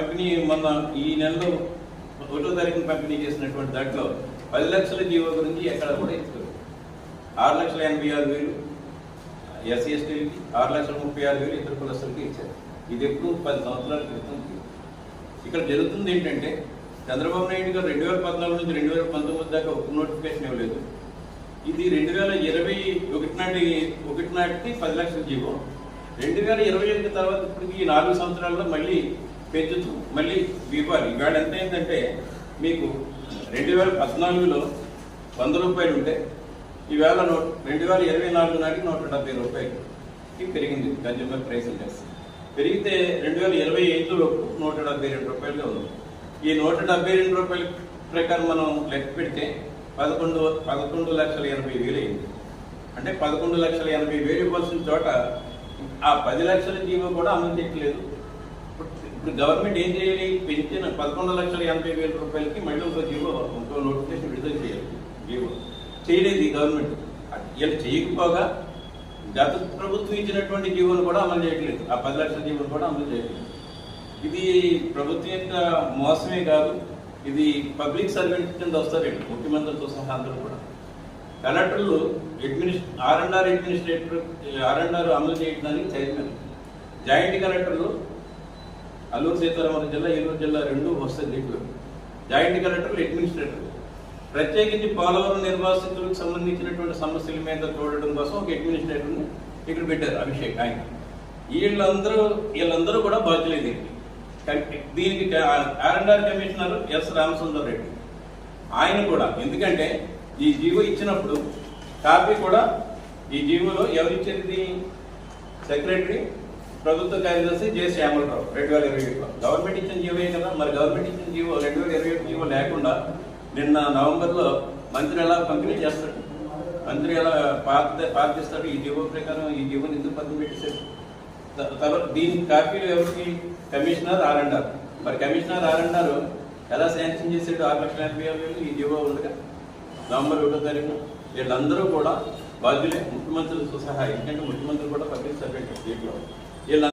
పంపిణీ మొన్న ఈ నెలలో ఒకటో తారీఖున పంపిణీ చేసినటువంటి దాంట్లో పది లక్షల జీవో గురించి ఎక్కడ కూడా ఇస్తారు ఆరు లక్షల ఎనభై ఆరు వేలు ఎస్సీ ఎస్టీలకి ఆరు లక్షల ముప్పై ఆరు వేలు ఇతర కులస్తులకి ఇచ్చారు. ఇది ఎప్పుడు పది సంవత్సరాల క్రితం ఇక్కడ జరుగుతుంది ఏంటంటే చంద్రబాబు నాయుడు గారు రెండు వేల పద్నాలుగు నుంచి రెండు వేల పంతొమ్మిది దాకా ఒక నోటిఫికేషన్ ఇవ్వలేదు. ఇది రెండు వేల ఇరవై ఒకటి నాటి ఒకటి నాటికి పది లక్షల జీవో. రెండు వేల ఇరవై ఎనిమిది తర్వాత ఇప్పటికి ఈ నాలుగు సంవత్సరాల్లో మళ్ళీ పెంచుతూ మళ్ళీ ఇవ్వాలి ఇవాళ ఎంత అయిందంటే మీకు రెండు వేల పద్నాలుగులో వంద రూపాయలు ఉంటే ఈవేళ నూట రెండు వేల ఇరవై నాలుగు నాటికి నూట డెబ్బై రూపాయలకి పెరిగింది కన్జ్యూమర్ ప్రైస్ ఇండెక్స్ పెరిగితే రెండు వేల ఇరవై ఐదులో నూట డెబ్బై రెండు రూపాయలుగా ఉంది. ఈ నూట డెబ్బై రెండు రూపాయల ప్రకారం మనం లెక్క పెడితే పదకొండు పదకొండు లక్షల ఎనభై వేలు అయింది. అంటే పదకొండు లక్షల ఎనభై వేలు ఇవ్వాల్సిన చోట ఆ పది లక్షల జీవో కూడా అమలు చేయట్లేదు. ఇప్పుడు- గవర్నమెంట్ ఏం చేయాలి? పెంచిన పదకొండు లక్షల ఎనభై వేల రూపాయలకి మళ్ళీ ఒక జీవో ఇంకో నోటిఫికేషన్ విడుదల చేయాలి. జీవో. చేయలేదు ఈ గవర్నమెంట్ ఇలా చేయకపోగా గత ప్రభుత్వం ఇచ్చినటువంటి జీవోను కూడా అమలు చేయట్లేదు. ఆ పది లక్షల జీవోను కూడా అమలు చేయట్లేదు. ఇది ప్రభుత్వం యొక్క మోసమే కాదు ఇది పబ్లిక్ సర్వెంట్ కింద వస్తారండి ముఖ్యమంత్రితో సహా అందరూ కూడా. కలెక్టర్లు అడ్మినిస్ ఆర్ఎన్ఆర్ అడ్మినిస్ట్రేటర్ ఆర్ఎన్ఆర్ అమలు చేయడానికి చైర్మన్. జాయింట్ కలెక్టర్లు అల్లూరు సీతారామరాజు జిల్లా ఏలూరు జిల్లా రెండు వస్తాయి దీంట్లో జాయింట్ కలెక్టర్లు అడ్మినిస్ట్రేటర్ ప్రత్యేకించి పోలవరం నిర్వాసితులకు సంబంధించినటువంటి సమస్యల మీద చూడడం కోసం ఒక అడ్మినిస్ట్రేటర్ని ఇక్కడ పెట్టారు అభిషేక్ ఆయన. వీళ్ళందరూ వీళ్ళందరూ కూడా బాధ్యులే దీనికి. దీనికి R and R commissioner S Ramasundar Reddy. ఆయన కూడా ఎందుకంటే ఈ జీవో ఇచ్చినప్పుడు కాపీ కూడా ఈ జీవోలో ఎవరిచ్చేది? సెక్రటరీ ప్రభుత్వ కార్యదర్శి జె శ్యామలరావు రెండు వేల ఇరవై ఏడులో. గవర్నమెంట్ ఇచ్చిన జీవో కదా? మరి గవర్నమెంట్ ఇచ్చిన జీవో రెండు వేల ఇరవై ఏడు జీవో లేకుండా నిన్న నవంబర్లో మంత్రి ఎలా పంపిణీ చేస్తాడు? మంత్రి ఎలా పాత పాటిస్తాడు ఈ జీవో ప్రకారం ఈ జీవోని ఎందుకు పక్కన పెట్టేశారు? తర్వాత దీని కాపీలు ఎవరికి? కమిషనర్ ఆర్ మరి కమిషనర్ ఆర్ ఎలా శాంక్షన్ చేసాడు ఆరు లక్షల ఎనభై ఆరు వేలు ఈ జీవో ఉండగా? నవంబర్ ఒకటో తారీఖు వీళ్ళందరూ కూడా బాధ్యులే. ముఖ్యమంత్రులతో సహా ఎందుకంటే ముఖ్యమంత్రులు కూడా పబ్లిక్ సర్వెంట్ దీంట్లో ಎಲ್ಲ